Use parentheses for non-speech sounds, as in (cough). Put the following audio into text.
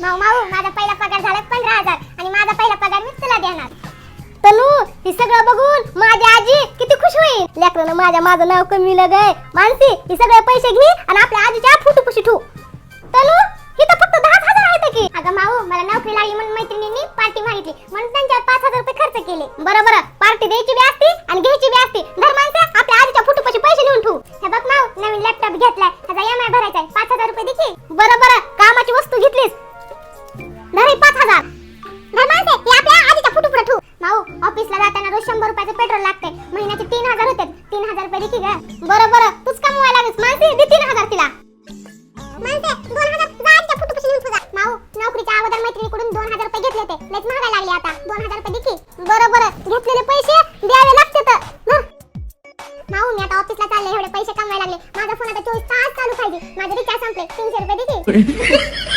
माऊ माऊ माझा पहिला पगार झाला पंधरा हजार आणि माझा पहिला पगार मी तुला देणार. तनू हे सगळं बघून माझी आजी किती खुश होईल. लेकरानं माझ्या माझं नाव कमी गय मानसी हे सगळे पैसे घे आणि आपल्या आजीच्या फुटू पुशी ठेवू. तनू इथं फक्त दहा हजार आहेत की. अगं माऊ मला नोकरी लागली म्हणून मैत्रिणींनी पार्टी मागितली. म्हणून त्यांच्यावर पाच हजार रुपये खर्च केले. बरं बरं. पार्टी द्यायची बी असती आणि घ्यायची बी असती. धर आपल्या आजीच्या फुटू पैसे लिहून नेऊन ठेवू. हे बघ माऊ नवीन लॅपटॉप घेतलाय. धर पाच हजार. धर माणसे आपल्या आधीच्या फुटू पुढे ठेवू. ऑफिसला जाताना रोज शंभर रुपयाचं पेट्रोल लागते महिन्याचे तीन हजार होते. तीन हजार रुपये देखील बरं बरं तूच कमवायला लागेस माणसे दे तीन हजार तिला. अगोदर मैत्रिणीकडून दोन हजार रुपये घेतले होते. लयच लागले आता. दोन हजार रुपये देखील बरं बरं पैसे द्यावे लागते तर. माऊ मी आता ऑफिसला चालले एवढे पैसे कमवायला लागले. माझा फोन आता चोवीस तास चालू पाहिजे. माझे रिचार्ज संपले. तीनशे रुपये देखील (laughs)